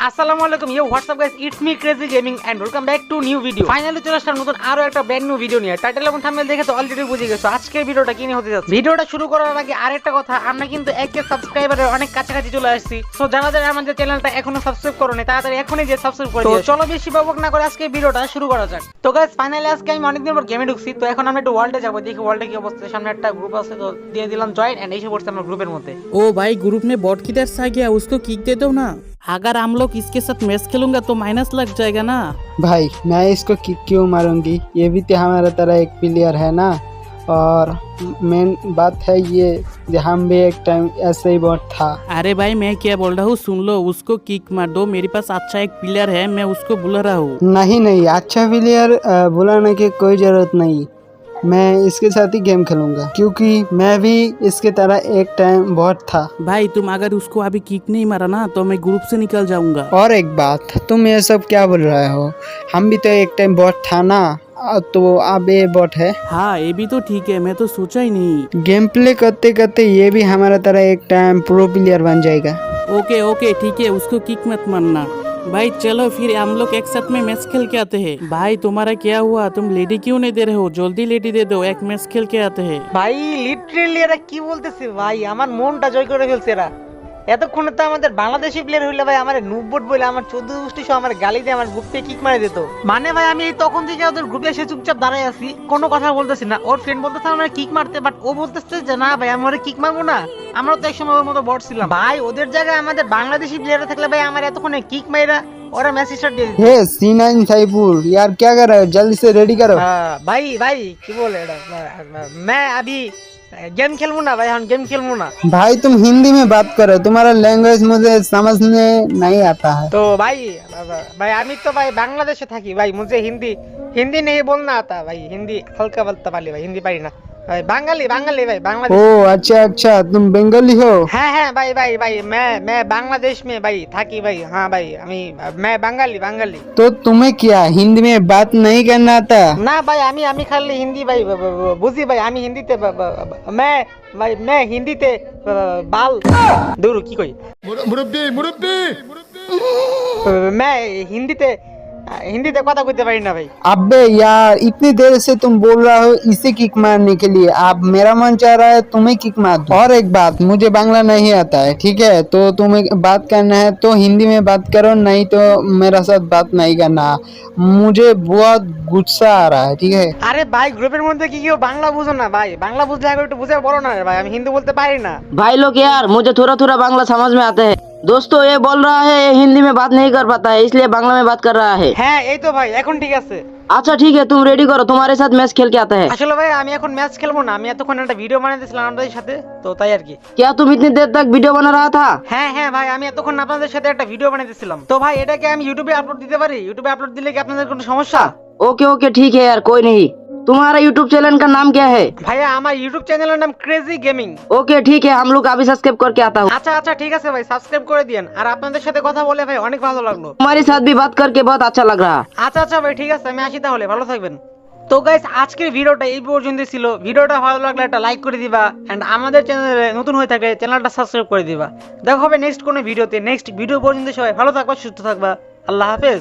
আসসালামু আলাইকুম you what's up guys it's me crazy gaming and welcome back to new video finally চলে আসলাম নতুন আরো একটা ব্র্যান্ড নিউ ভিডিও নিয়ে টাইটেল এবং থাম্বনেল দেখে তো অলরেডি বুঝে গেছো আজকের ভিডিওটা কি নিয়ে হতে যাচ্ছে ভিডিওটা শুরু করার আগে আরেকটা কথা আমরা কিন্তু এক কে সাবস্ক্রাইবারের অনেক কাছাকাছি চলে আসছি সো যারা যারা আমাদের চ্যানেলটা এখনো সাবস্ক্রাইব করোনি তাড়াতাড়ি এখনই যে সাবস্ক্রাইব করে দিও চলো বেশি বকবক না করে আজকে ভিডিওটা শুরু করা যাক তো গাইস ফাইনালি আজকে আমি অনেকদিন পর গেমে ঢুকছি তো এখন আমরা একটু ওয়ার্ল্ডে যাবো দেখি ওয়ার্ল্ডে কি অবস্থা সামনে একটা গ্রুপ আছে তো দিয়ে দিলাম জয়েন এন্ড এসে পড়ছে আমরা গ্রুপের মধ্যে ओ भाई ग्रुप में बॉट किधर से आ गया उसको किक दे दो ना अगर हम लोग इसके साथ मैच खेलूँगा तो माइनस लग जाएगा ना? भाई मैं इसको किक क्यों मारूँगी? ये भी तो हमारा तरह एक प्लेयर है ना? और मेन बात है ये हम भी एक टाइम ऐसे ही बहुत था। अरे भाई मैं क्या बोल रहा हूँ? सुन लो उसको किक मार। दो मेरे पास अच्छा एक प्लेयर है मैं उसको बुला रहा हूँ। नहीं नहीं अच्छा प्लेयर बुलाने की कोई ज़रूरत नहीं। मैं इसके साथ ही गेम खेलूँगा क्योंकि मैं भी इसके तरह एक टाइम बहुत था। भाई तुम अगर उसको अभी किक नहीं मारा ना तो मैं ग्रुप से निकल जाऊँगा। और एक बात तुम ये सब क्या बोल रहे हो? हम भी तो एक टाइम बहुत था ना तो अब ये बॉट है। हाँ ये भी तो ठीक है मैं तो सोचा ही नहीं। गेम प्ले करते करते ये भी हमारा तरह एक टाइम प्रो प्लेयर बन जाएगा। ओके ओके ठीक है उसको किक मत मारना। भाई चलो फिर हम लोग एक साथ में मैच खेल के आते हैं भाई तुम्हारा क्या हुआ तुम लेडी क्यों नहीं दे रहे हो जल्दी लेडी दे दो एक मैच खेल के आते हैं ভাই লিটারেলি এরা কি বলতেছে ভাই আমার মনটা জয় করে ফেলছে এরা এতক্ষণে তো আমাদের বাংলাদেশি প্লেয়ার হইলে ভাই আমার নুব্বট বলে আমার চোদ্দ গোষ্ঠী সহ আমার গালি দিয়ে আমার গ্রুপ থেকে কিক মারে দিত মানে ভাই আমি এই তখন থেকে ওদের গ্রুপে এসে চুপচাপ দাঁড়াই আছি কোনো কথা বলতেছি না ওর ফ্রেন্ড বলতেছে আমার কিক মারতে বাট ও বলতেছে যে না ভাই আমি ওরে কিক মারবো না আমরা তো একসময় ওর মতো বট ছিলাম ভাই ওদের জায়গায় আমাদের বাংলাদেশি প্লেয়ার থাকলে ভাই আমার এতক্ষণে কিক মাইরা ওরা ম্যাচ স্টার্ট দিয়ে দিত हे सी नाइन साईपुर यार क्या कर रहे हो जल्दी से रेडी करो হ্যাঁ, ভাই ভাই কি বলে এটা मैं अभी गेम खेलू ना भाई हम गेम खेलू ना। भाई तुम हिंदी में बात करो तुम्हारा लैंग्वेज मुझे समझने नहीं आता है। तो भाई भाई अमित तो भाई बांग्लादेश थकी भाई मुझे हिंदी हिंदी नहीं बोलना आता भाई हिंदी हल्का बोलता वाली भाई हिंदी पाई ना। भाई बंगाली बंगाली भाई बांग्लादेश ओ अच्छा अच्छा तुम बंगाली हो? हाँ हाँ भाई भाई भाई मैं मैं बांग्लादेश में भाई थाकी भाई हाँ भाई अमी मैं बंगाली बंगाली। तो तुम्हें क्या हिंदी में बात नहीं करना आता ना भाई अमी अमी खाली हिंदी भाई बुझी भाई अमी हिंदी ते मैं भाई मैं हिंदी ते बाल। दूर की कोई? मुरब्बी मुरब्बी मैं हिंदी ते হিন্দিতে কথা কইতে পারি না ভাই अबे यार इतनी देर से तुम बोल रहा हो इसे किक मारने के लिए अब मेरा मन चाह रहा है तुम्हें किक मार दूं। और एक बात मुझे बांग्ला नहीं आता है ठीक है तो तुम्हें बात करना है तो हिंदी में बात करो नहीं तो मेरा साथ बात नहीं करना मुझे बहुत गुस्सा आ रहा है ठीक है আরে ভাই গ্রুপের মধ্যে কি কেউ বাংলা বুঝো না ভাই বাংলা বুঝলে আগে একটু বুঝে বলো না রে ভাই আমি হিন্দি বলতে পারি না भाई लोग यार मुझे थोड़ा थोड़ा बांग्ला समझ में आता है दोस्तों ये बोल रहा है ये हिंदी में बात नहीं कर पाता है इसलिए बांग्ला में बात कर रहा है হ্যাঁ এই তো ভাই এখন ঠিক আছে अच्छा ठीक है तुम रेडी करो तुम्हारे साथ मैच खेल के आता है আসলে ভাই আমি এখন ম্যাচ খেলবো না আমি এতক্ষণ একটা ভিডিও বানাইতেছিলাম আপনাদের সাথে তো তাই আর কি क्या तुम इतनी देर तक वीडियो बना रहा था হ্যাঁ হ্যাঁ ভাই আমি এতক্ষণ আপনাদের সাথে একটা ভিডিও বানাইতেছিলাম তো ভাই এটাকে আমি ইউটিউবে আপলোড দিতে পারি ইউটিউবে আপলোড দিলে কি আপনাদের কোনো সমস্যা ओके ओके ठीक है यार कोई नहीं तुम्हारा यूट्यूब चैनल का नाम क्या है ভাইয়া আমার ইউটিউব চ্যানেলের নাম ক্রেজি গেমিং ओके ठीक है हम लोग अभी सब्सक्राइब करके आता हूँ আচ্ছা আচ্ছা ঠিক আছে ভাই সাবস্ক্রাইব করে দিয়েন আর আপনাদের সাথে কথা বলে ভাই অনেক ভালো লাগলো तुम्हारे साथ भी बात करके बहुत अच्छा लग रहा আচ্ছা আচ্ছা ভাই ঠিক আছে আমি আসি তাহলে ভালো থাকবেন তো গাইস আজকের ভিডিওটা এই পর্যন্ত ছিল ভিডিওটা ভালো লাগলে একটা লাইক করে দিবা এন্ড আমাদের চ্যানেলে নতুন হয়ে থাকলে চ্যানেলটা সাবস্ক্রাইব করে দিবা দেখা হবে নেক্সট কোনো ভিডিওতে নেক্সট ভিডিও পর্যন্ত সবাই ভালো থাকবা সুস্থ থাকবা আল্লাহ হাফেজ